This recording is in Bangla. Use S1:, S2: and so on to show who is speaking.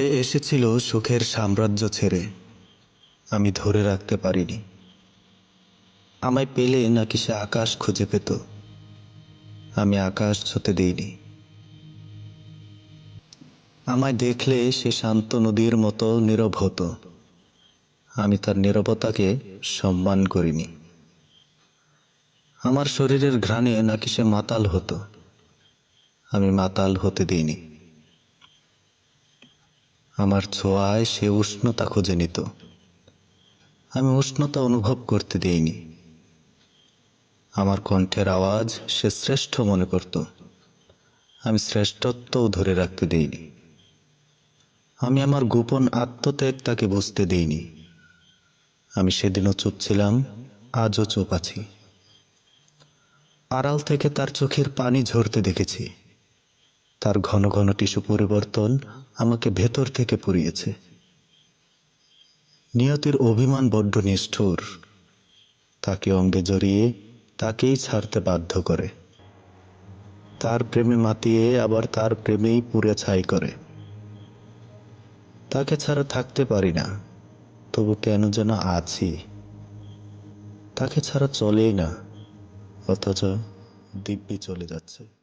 S1: সে এসেছিল সুখের সাম্রাজ্য ছেড়ে। আমি ধরে রাখতে পারিনি। আমায় পেলে নাকি সে আকাশ খুঁজে পেত। আমি আকাশ ছুতে দিইনি। আমায় দেখলে সে শান্ত নদীর মতো নীরব হতো। আমি তার নীরবতাকে সম্মান করিনি। আমার শরীরের ঘ্রাণে নাকি সে মাতাল হতো। আমি মাতাল হতে দিইনি। আমার ছোঁয়ায় সে উষ্ণতা খুঁজে নিত। আমি উষ্ণতা অনুভব করতে দিইনি। আমার কণ্ঠের আওয়াজ সে শ্রেষ্ঠ মনে করত। আমি শ্রেষ্ঠত্বও ধরে রাখতে দিইনি। আমি আমার গোপন আত্মত্যাগ তাকে বুঝতে দিইনি। আমি সেদিনও চুপ ছিলাম, আজও চুপ আছি। আড়াল থেকে তার চোখের পানি ঝরতে দেখেছি। তার ঘন ঘন টিস্যু পরিবর্তন আমাকে ভেতর থেকে পুড়িয়েছে। নিয়তির অভিমান বড্ড নিষ্ঠুর। তাকে অঙ্গে জড়িয়ে তাকেই ছাড়তে বাধ্য করে। তার প্রেমে মাতিয়ে আবার তার প্রেমেই পুড়ে ছাই করে। তাকে ছাড়া থাকতে পারি না, তবু কেন যেন আছি। তাকে ছাড়া চলেই না, অথচ দিব্যি চলে যাচ্ছে।